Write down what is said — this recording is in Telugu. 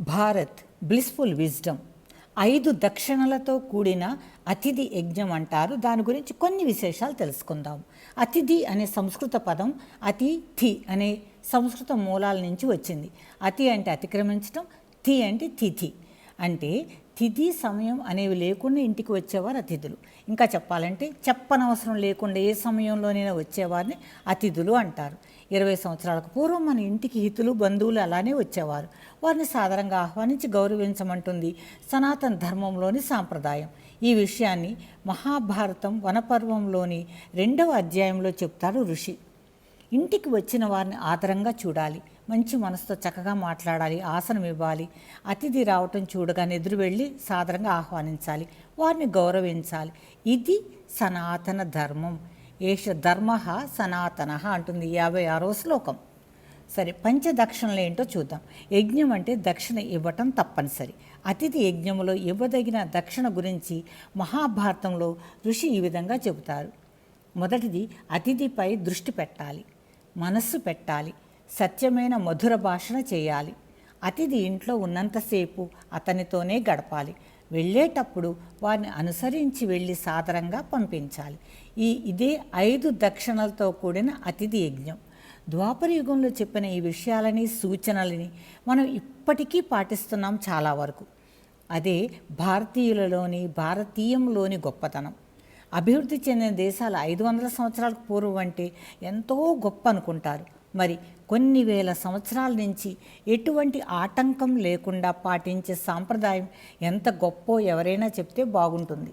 భారత్ బ్లిస్ఫుల్ విజ్డమ్ ఐదు దక్షిణలతో కూడిన అతిథి యజ్ఞం అంటారు. దాని గురించి కొన్ని విశేషాలు తెలుసుకుందాం. అతిథి అనే సంస్కృత పదం అతి థి అనే సంస్కృత మూలాల నుంచి వచ్చింది. అతి అంటే అతిక్రమించడం థి అంటే తిథి. అంటే తిథి సమయం అనేవి లేకుండా ఇంటికి వచ్చేవారు అతిథులు. ఇంకా చెప్పాలంటే చెప్పనవసరం లేకుండా ఏ సమయంలోనైనా వచ్చేవారిని అతిథులు అంటారు. ఇరవై సంవత్సరాలకు పూర్వం మన ఇంటికి హితులు బంధువులు అలానే వచ్చేవారు. వారిని సాధారణంగా ఆహ్వానించి గౌరవించమంటుంది సనాతన ధర్మంలోని సాంప్రదాయం. ఈ విషయాన్ని మహాభారతం వనపర్వంలోని రెండవ అధ్యాయంలో చెప్తారు ఋషి. ఇంటికి వచ్చిన వారిని ఆదరంగా చూడాలి. మంచి మనసుతో చక్కగా మాట్లాడాలి. ఆసనం ఇవ్వాలి. అతిథి రావటం చూడగానే ఎదురు వెళ్ళి సాదరంగా ఆహ్వానించాలి. వారిని గౌరవించాలి. ఇది సనాతన ధర్మం. ఏష ధర్మ సనాతన అంటుంది యాభై ఆరో శ్లోకం. సరే పంచదక్షిణలు ఏంటో చూద్దాం. యజ్ఞం అంటే దక్షిణ ఇవ్వటం తప్పనిసరి. అతిథి యజ్ఞములో ఇవ్వదగిన దక్షిణ గురించి మహాభారతంలో ఋషి ఈ విధంగా చెబుతారు. మొదటిది అతిథిపై దృష్టి పెట్టాలి. మనస్సు పెట్టాలి. సత్యమైన మధుర భాషణ చేయాలి. అతిథి ఇంట్లో ఉన్నంతసేపు అతనితోనే గడపాలి. వెళ్ళేటప్పుడు వారిని అనుసరించి వెళ్ళి సాదరంగా పంపించాలి. ఈ ఇదే ఐదు దక్షిణలతో కూడిన అతిథి యజ్ఞం. ద్వాపర యుగంలో చెప్పిన ఈ విషయాలని సూచనలని మనం ఇప్పటికీ పాటిస్తున్నాం చాలా వరకు. అదే భారతీయులలోని భారతీయంలోని గొప్పతనం. అభివృద్ధి చెందిన దేశాలు ఐదు వందల సంవత్సరాలకు పూర్వం అంటే ఎంతో గొప్ప అనుకుంటారు. మరి కొన్ని వేల సంవత్సరాల నుంచి ఎటువంటి ఆటంకం లేకుండా పాటించే సాంప్రదాయం ఎంత గొప్పో ఎవరైనా చెప్తే బాగుంటుంది.